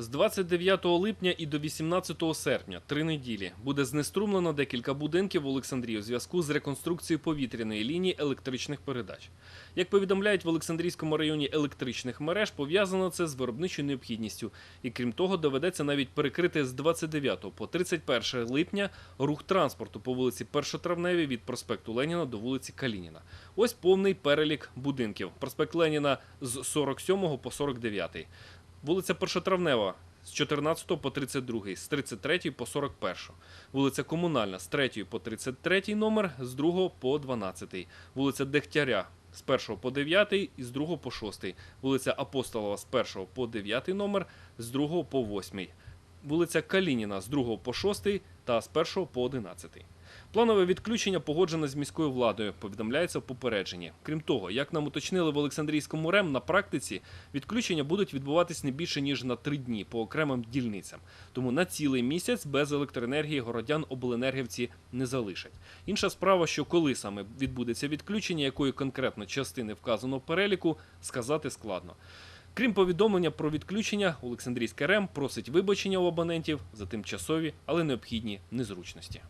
З 29 липня і до 18 серпня, три неділі, буде знеструмлено декілька будинків в Олександрії у зв'язку з реконструкцією повітряної лінії електричних передач. Як повідомляють в Олександрійському районі електричних мереж, пов'язано це з виробничою необхідністю. І крім того, доведеться навіть перекрити з 29 по 31 липня рух транспорту по вулиці Першотравневій від проспекту Леніна до вулиці Калініна. Ось повний перелік будинків. Проспект Леніна з 47 по 49. Вулиця Першотравнева з 14 по 32, з 33 по 41. Вулиця Комунальна з 3 по 33 номер, з 2 по 12. Вулиця Дегтяря з 1 по 9 і з 2 по 6. Вулиця Апостолова з 1 по 9 номер, з 2 по 8. Вулиця Калініна з 2 по 6 та з 1 по 11. Планове відключення погоджено з міською владою, повідомляється в попередженні. Крім того, як нам уточнили в Олександрійському РЕМ, на практиці відключення будуть відбуватись не більше ніж на три дні по окремим дільницям. Тому на цілий місяць без електроенергії городян обленергівці не залишать. Інша справа, що коли саме відбудеться відключення, якої конкретно частини вказано в переліку, сказати складно. Крім повідомлення про відключення, Олександрійське РЕМ просить вибачення у абонентів за тимчасові, але необхідні незручності.